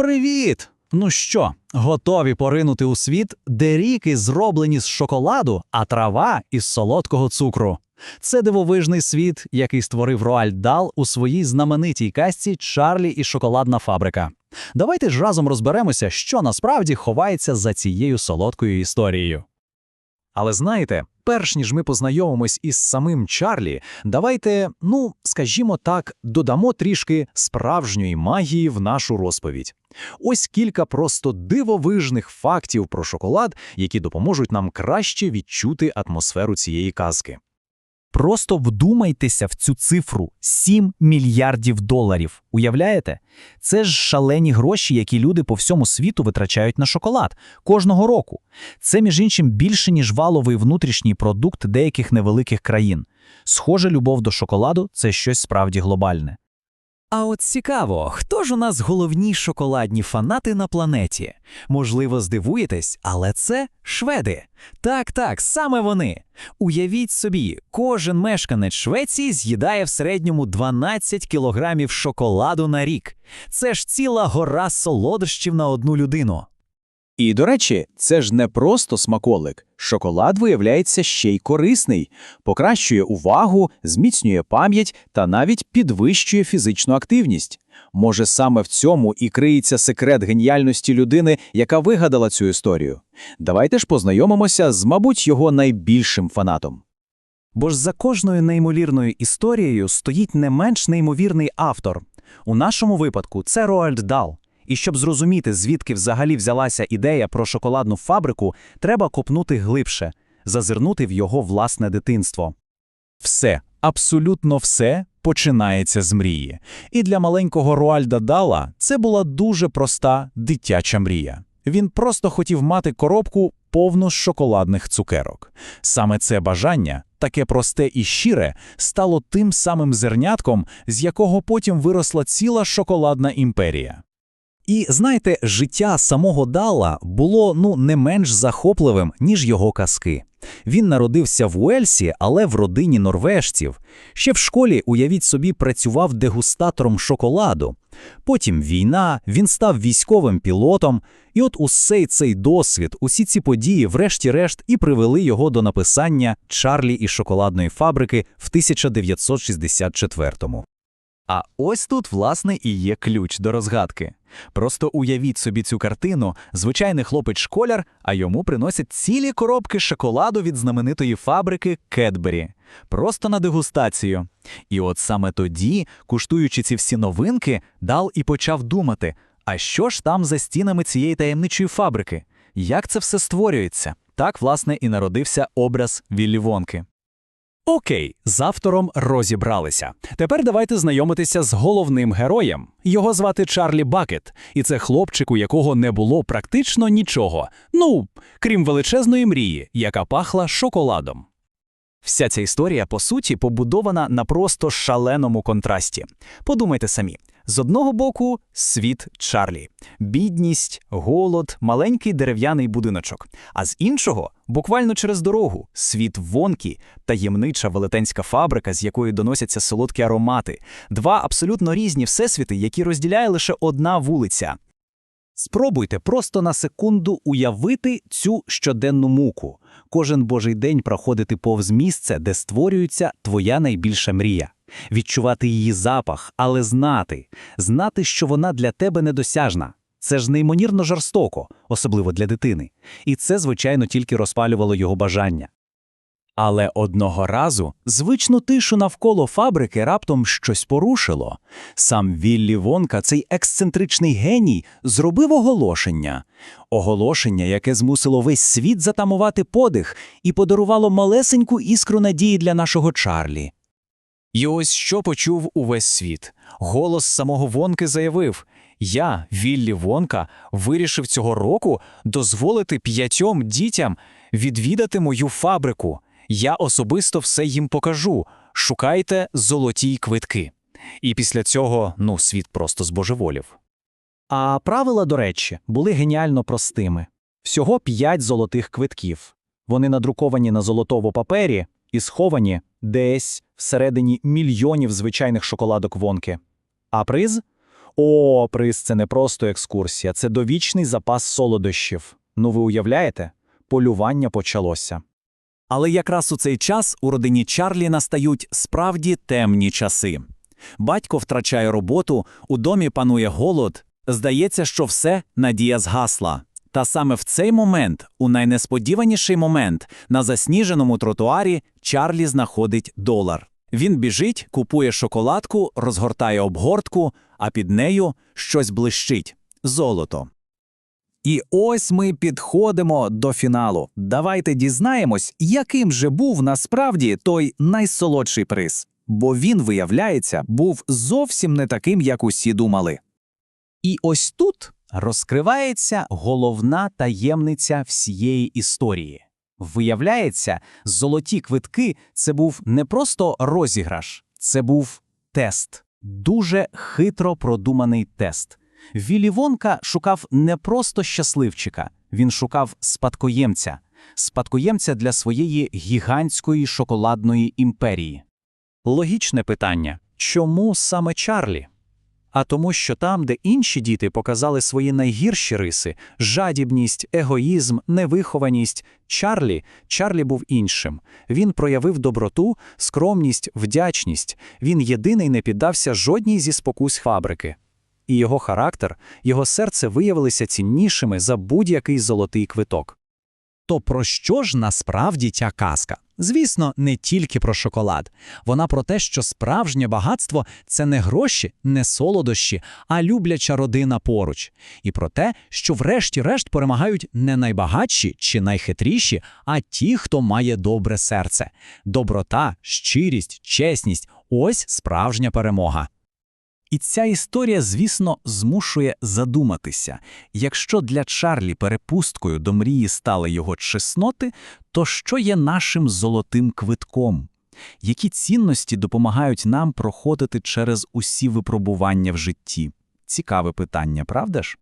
Привіт! Ну що, готові поринути у світ, де ріки зроблені з шоколаду, а трава із солодкого цукру. Це дивовижний світ, який створив Роальд Дал у своїй знаменитій казці Чарлі і шоколадна фабрика. Давайте ж разом розберемося, що насправді ховається за цією солодкою історією. Але знаєте, перш ніж ми познайомимось із самим Чарлі, давайте, ну, скажімо так, додамо трішки справжньої магії в нашу розповідь. Ось кілька просто дивовижних фактів про шоколад, які допоможуть нам краще відчути атмосферу цієї казки. Просто вдумайтеся в цю цифру 7 мільярдів доларів. Уявляєте? Це ж шалені гроші, які люди по всьому світу витрачають на шоколад кожного року. Це, між іншим, більше, ніж валовий внутрішній продукт деяких невеликих країн. Схоже, любов до шоколаду це щось справді глобальне. А от цікаво, хто ж у нас головні шоколадні фанати на планеті? Можливо, здивуєтесь, але це шведи. Так, так, саме вони. Уявіть собі, кожен мешканець Швеції з'їдає в середньому 12 кілограмів шоколаду на рік. Це ж ціла гора солодощів на одну людину. І, до речі, це ж не просто смаколик. Шоколад виявляється ще й корисний, покращує увагу, зміцнює пам'ять та навіть підвищує фізичну активність. Може, саме в цьому і криється секрет геніальності людини, яка вигадала цю історію. Давайте ж познайомимося з, мабуть, його найбільшим фанатом. Бо ж за кожною неймовірною історією стоїть не менш неймовірний автор. У нашому випадку це Роальд Дал. І щоб зрозуміти, звідки взагалі взялася ідея про шоколадну фабрику, треба копнути глибше, зазирнути в його власне дитинство. Все, абсолютно все починається з мрії. І для маленького Руальда Дала це була дуже проста дитяча мрія. Він просто хотів мати коробку повну з шоколадних цукерок. Саме це бажання, таке просте і щире, стало тим самим зернятком, з якого потім виросла ціла шоколадна імперія. І знаєте, життя самого Дала було ну не менш захопливим, ніж його казки. Він народився в Уельсі, але в родині норвежців. Ще в школі, уявіть собі, працював дегустатором шоколаду. Потім війна, він став військовим пілотом, і от усей цей досвід, усі ці події, врешті-решт, і привели його до написання Чарлі і шоколадної фабрики в 1964-му. А ось тут, власне, і є ключ до розгадки. Просто уявіть собі цю картину: звичайний хлопець-школяр, а йому приносять цілі коробки шоколаду від знаменитої фабрики Кетбері. Просто на дегустацію. І от саме тоді, куштуючи ці всі новинки, Дал і почав думати: а що ж там за стінами цієї таємничої фабрики? Як це все створюється? Так, власне, і народився образ Віллі Вонки. Окей, з автором розібралися. Тепер давайте знайомитися з головним героєм. Його звати Чарлі Бакет, і це хлопчик, у якого не було практично нічого. Ну, крім величезної мрії, яка пахла шоколадом. Вся ця історія, по суті, побудована на просто шаленому контрасті. Подумайте самі: з одного боку світ Чарлі, бідність, голод, маленький дерев'яний будиночок, а з іншого, буквально через дорогу, світ Вонкі, таємнича велетенська фабрика, з якої доносяться солодкі аромати, два абсолютно різні всесвіти, які розділяє лише одна вулиця. Спробуйте просто на секунду уявити цю щоденну муку. Кожен божий день проходити повз місце, де створюється твоя найбільша мрія. Відчувати її запах, але знати, знати, що вона для тебе недосяжна. Це ж неймовірно жорстоко, особливо для дитини. І це, звичайно, тільки розпалювало його бажання. Але одного разу звичну тишу навколо фабрики раптом щось порушило. Сам Віллі Вонка, цей ексцентричний геній, зробив оголошення. Оголошення, яке змусило весь світ затамувати подих і подарувало малесеньку іскру надії для нашого Чарлі. І ось що почув увесь світ. Голос самого Вонки заявив: Я, Віллі Вонка, вирішив цього року дозволити п'ятьом дітям відвідати мою фабрику. Я особисто все їм покажу. Шукайте золоті квитки. І після цього, ну, світ просто збожеволів. А правила, до речі, були геніально простими. Всього п'ять золотих квитків. Вони надруковані на золотому папері і сховані десь всередині мільйонів звичайних шоколадок вонки. А приз О, приз це не просто екскурсія, це довічний запас солодощів. Ну ви уявляєте? Полювання почалося. Але якраз у цей час у родині Чарлі настають справді темні часи. Батько втрачає роботу, у домі панує голод. Здається, що все надія згасла. Та саме в цей момент, у найнесподіваніший момент, на засніженому тротуарі Чарлі знаходить долар. Він біжить, купує шоколадку, розгортає обгортку, а під нею щось блищить золото. І ось ми підходимо до фіналу. Давайте дізнаємось, яким же був насправді той найсолодший приз. Бо він, виявляється, був зовсім не таким, як усі думали. І ось тут розкривається головна таємниця всієї історії. Виявляється, золоті квитки це був не просто розіграш, це був тест, дуже хитро продуманий тест. Віллі Вонка шукав не просто щасливчика, він шукав спадкоємця, спадкоємця для своєї гігантської шоколадної імперії. Логічне питання чому саме Чарлі? А тому, що там, де інші діти показали свої найгірші риси жадібність, егоїзм, невихованість, Чарлі, Чарлі був іншим. Він проявив доброту, скромність, вдячність. Він єдиний не піддався жодній зі спокус фабрики. І його характер, його серце виявилися ціннішими за будь-який золотий квиток. То про що ж насправді ця казка? Звісно, не тільки про шоколад. Вона про те, що справжнє багатство це не гроші, не солодощі, а любляча родина поруч. І про те, що врешті-решт перемагають не найбагатші чи найхитріші, а ті, хто має добре серце. Доброта, щирість, чесність ось справжня перемога. І ця історія, звісно, змушує задуматися. Якщо для Чарлі перепусткою до мрії стали його чесноти, то що є нашим золотим квитком? Які цінності допомагають нам проходити через усі випробування в житті? Цікаве питання, правда ж?